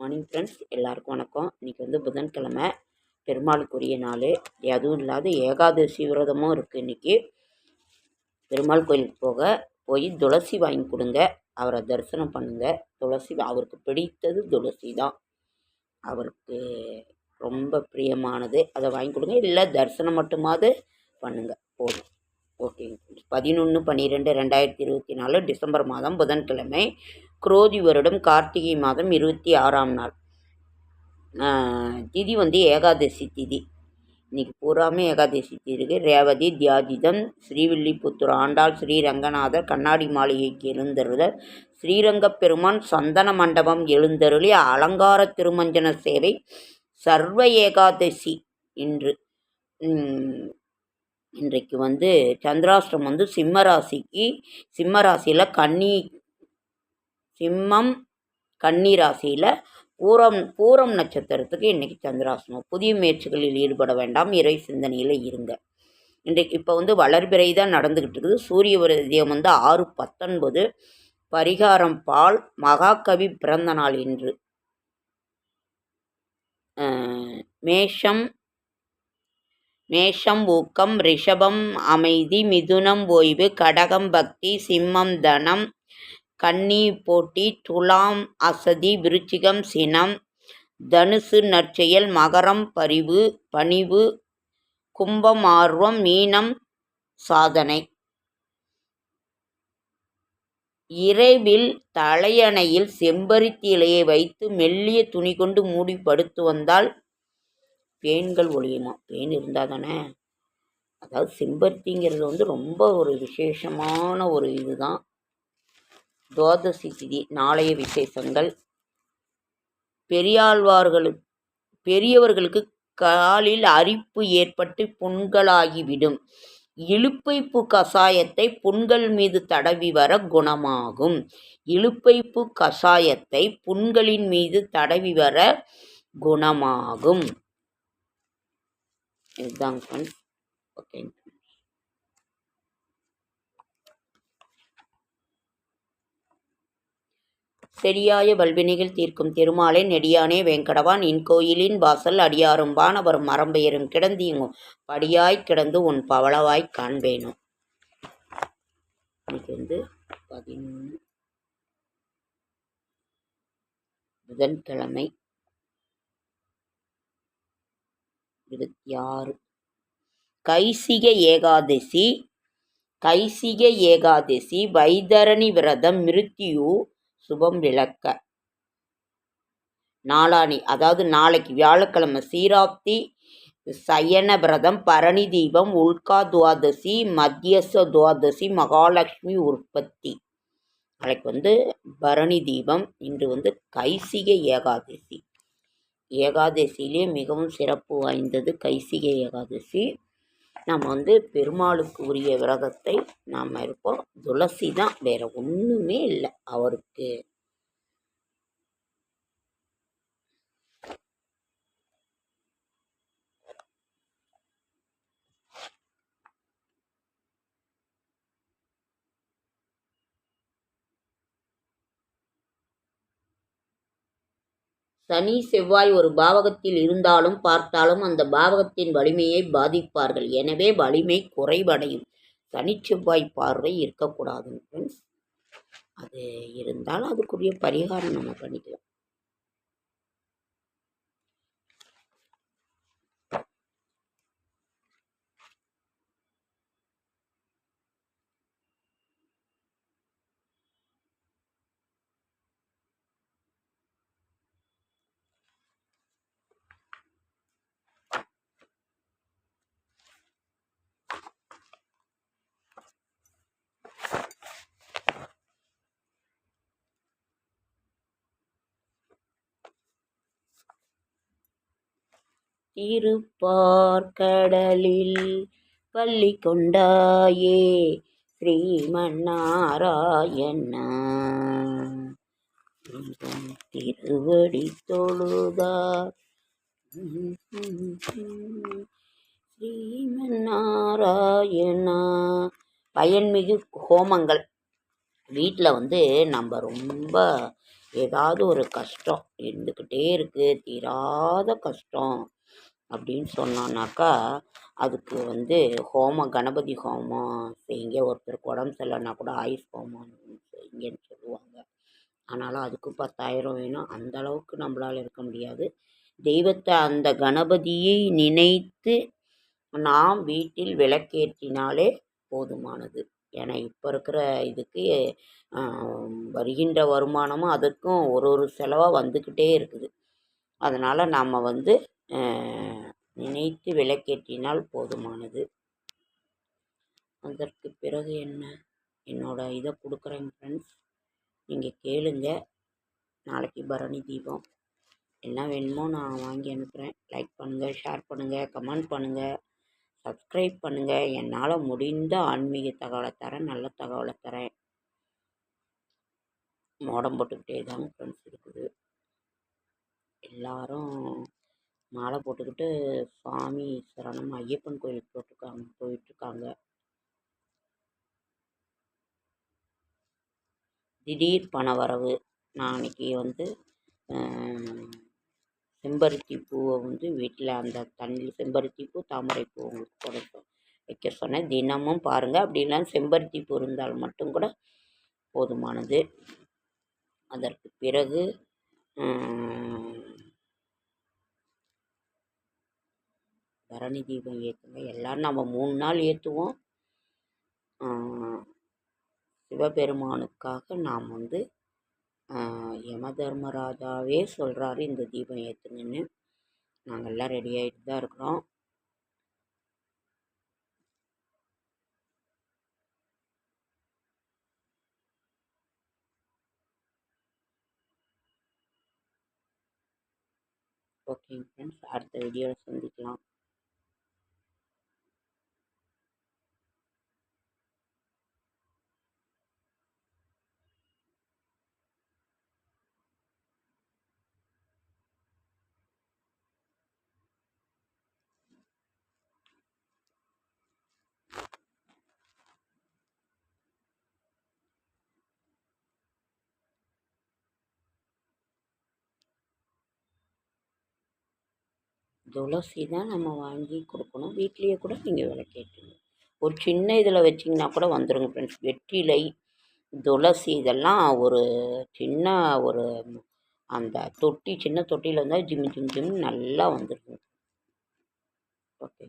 Morning friends எல்லாருக்கும் வணக்கம். இன்றைக்கி வந்து புதன்கிழமை பெருமாளுக்குரிய நாள். அதுவும் இல்லாத ஏகாதசி விரதமும் இருக்குது இன்றைக்கி பெருமாள் கோயிலுக்கு போக போய் துளசி வாங்கி கொடுங்க. அவரை தரிசனம் பண்ணுங்கள் துளசி அவருக்கு பிடித்தது துளசி தான். அவருக்கு ரொம்ப பிரியமானது. அதை வாங்கி கொடுங்க. இல்லை தரிசனம் மட்டுமாவது பண்ணுங்கள் போதும். ஓகேங்க. பதினொன்று பன்னிரெண்டு ரெண்டாயிரத்தி இருபத்தி நாலு டிசம்பர் மாதம் புதன்கிழமை. குரோதி வருடம் கார்த்திகை மாதம் இருபத்தி ஆறாம் நாள். திதி வந்து ஏகாதசி திதி. இன்றைக்கி பூராமே ஏகாதசி திதி இருக்குது ரேவதி தியாதிதம் ஸ்ரீவில்லிபுத்தூர் ஆண்டாள் ஸ்ரீரங்கநாதர் கண்ணாடி மாளிகைக்கு எழுந்தருளர் ஸ்ரீரங்கப் பெருமான் சந்தன மண்டபம் எழுந்தருளி அலங்கார திருமஞ்சன சேவை சர்வ ஏகாதசி இன்று. இன்றைக்கு வந்து சந்திராஷ்டிரம் வந்து சிம்மராசிக்கு சிம்மராசியில் கன்னி சிம்மம் கன்னிராசியில் பூரம் பூரம் நட்சத்திரத்துக்கு இன்றைக்கி சந்திராசனம் புதிய முயற்சிகளில் ஈடுபட வேண்டாம். இறை சிந்தனையில் இருங்க. இன்றைக்கு இப்போ வந்து வளர்பிறை தான் நடந்துக்கிட்டு இருக்குது. சூரிய உதயம் வந்து ஆறு பத்தொன்பது. பரிகாரம் பால் மகாகவி பிறந்த நாள் இன்று. மேஷம் மேஷம் ஊக்கம் ரிஷபம் அமைதி மிதுனம் ஓய்வு கடகம் பக்தி சிம்மம் தனம் கன்னி போட்டி துலாம் அசதி விருச்சிகம் சினம் தனுசு நற்செயல் மகரம் பரிவு பணிவு கும்பம் ஆர்வம் மீனம் சாதனை. இரவில் தலையணையில் செம்பருத்தி இலையை வைத்து மெல்லிய துணி கொண்டு மூடி படுத்து வந்தால் பேன்கள் ஒழியுமா? பேன் இருந்தால் தானே? அதாவது செம்பருத்திங்கிறது வந்து ரொம்ப ஒரு விசேஷமான ஒரு இதுதான். துவாதசி திதி நாளைய விசேஷங்கள். பெரியாழ்வார்களுக்கு பெரியவர்களுக்கு காலில் அரிப்பு ஏற்பட்டு புண்களாகிவிடும். இழுப்பைப்பு கஷாயத்தை புண்கள் மீது தடவி வர குணமாகும். இழுப்பைப்பு கஷாயத்தை புண்களின் மீது தடவி வர குணமாகும். இதுதாங்க ஓகே செடியாய வல்வினைகள் தீர்க்கும் திருமாலை நெடியானே வேங்கடவான். இன்கோயிலின் வாசல் அடியாரும் வானவரும் மரம்பெயரும் கிடந்தியும் படியாய் கிடந்து உன் பவளவாய் காண்பேனும் இன்னைக்கு வந்து பதினொன்று புதன்கிழமை இருபத்தி ஆறு கைசிக ஏகாதசி கைசிக ஏகாதசி வைதரணி விரதம் மிருத்தியு சுபம் விளக்க. நாளானி அதாவது நாளைக்கு வியாழக்கிழமை சீராப்தி சயனபிரதம் பரணி தீபம் உல்கா துவாதசி மத்தியச துவாதசி மகாலட்சுமி உற்பத்தி. நாளைக்கு வந்து பரணி தீபம் இன்று வந்து கைசிக ஏகாதசி. ஏகாதசியிலே மிகவும் சிறப்பு வாய்ந்தது கைசிக ஏகாதசி. நம்ம வந்து பெருமாளுக்கு உரிய விரதத்தை நாம் இருப்போம். துளசி தான் வேறு ஒன்றுமே இல்லை அவருக்கு. சனி செவ்வாய் ஒரு பாவகத்தில் இருந்தாலும் பார்த்தாலும் அந்த பாவகத்தின் வலிமையை பாதிப்பார்கள். எனவே வலிமை குறைவடையும். சனி செவ்வாய் பார்வை இருக்கக்கூடாது ஃப்ரெண்ட்ஸ் அது இருந்தால் அதுக்குரிய பரிகாரம் நம்ம பண்ணிக்கலாம். திருப்பார்கடலில் பள்ளி கொண்டாயே ஸ்ரீமன்னாராயண்ணா திருவடி தொழுதார் ஸ்ரீமன்னாராயணா. பயன்மிகு ஹோமங்கள். வீட்டில் வந்து நம்ம ரொம்ப ஏதாவது ஒரு கஷ்டம் இருந்துக்கிட்டே இருக்குது தீராத கஷ்டம். அப்படின்னு சொன்னோன்னாக்கா அதுக்கு வந்து ஹோமம் கணபதி ஹோமம் செய்யுங்க. ஒருத்தருக்கு உடம்பு சரியில்லைன்னா கூட ஆயுஷ் ஹோமம் செய்யுங்கன்னு சொல்லுவாங்க. ஆனாலும் அதுக்கும் பத்தாயிரம் வேணும். அந்த அளவுக்கு நம்மளால் இருக்க முடியாது. தெய்வத்தை அந்த கணபதியை நினைத்து நாம் வீட்டில் விளக்கேற்றினாலே போதுமானது. ஏன்னா இப்போ இருக்கிற இதுக்கு வருகின்ற வருமானமும் அதுக்கும் ஒரு ஒரு செலவாக வந்துக்கிட்டே இருக்குது. அதனால் நாம் வந்து நினைத்து விளக்கேற்றினால் போதுமானது. அதற்கு பிறகு என்ன? என்னோடய இதை கொடுக்குறேங்க ஃப்ரெண்ட்ஸ் நீங்கள் கேளுங்க. நாளைக்கு பரணி தீபம். என்ன வேணுமோ நான் வாங்கி அனுப்புகிறேன் லைக் பண்ணுங்கள் ஷேர் பண்ணுங்கள் கமெண்ட் பண்ணுங்கள் சப்ஸ்கிரைப் பண்ணுங்கள் என்னால் முடிந்த ஆன்மீக தகவலை தரேன் நல்ல தகவலை தரேன். மோடம் போட்டுக்கிட்டே தாங்க ஃப்ரெண்ட்ஸ் இருக்குது. எல்லாரும் மாலை போட்டுக்கிட்டு சுவாமி சரணம் ஐயப்பன் கோயிலுக்கு போட்டிருக்காங்க போயிட்டுருக்காங்க. திடீர் பண வரவு நான் அன்றைக்கி வந்து செம்பருத்தி பூவை வந்து வீட்டில் அந்த தண்ணி செம்பருத்தி பூ தாமரை பூ உங்களுக்கு கொடுக்கும் வைக்க சொன்னேன். தினமும் பாருங்கள் அப்படி செம்பருத்தி பூ இருந்தால் மட்டும் கூட போதுமானது. அதற்கு பிறகு பரணி தீபம் ஏற்றுங்க எல்லோரும் நம்ம மூணு நாள் ஏற்றுவோம் சிவபெருமானுக்காக நாம் வந்து யம தர்மராஜாவே சொல்கிறாரு இந்த தீபம் ஏற்றுங்கன்னு நாங்கள்லாம் ரெடி ஆகிட்டு தான் இருக்கிறோம். ஓகேங்க ஃப்ரெண்ட்ஸ் அடுத்த வீடியோவில் சந்திக்கலாம். துளசி தான் நம்ம வாங்கி கொடுக்கணும். வீட்லேயே கூட நீங்கள் விளக்கேற்றுங்க ஒரு சின்ன இதில் வச்சிங்கன்னா கூட வந்துடுங்க ஃப்ரெண்ட்ஸ் வெற்றிலை துளசி இதெல்லாம் ஒரு சின்ன ஒரு அந்த தொட்டி சின்ன தொட்டியில் இருந்தால் ஜிம் ஜிம் ஜிம் நல்லா வந்துடுங்க ஓகே.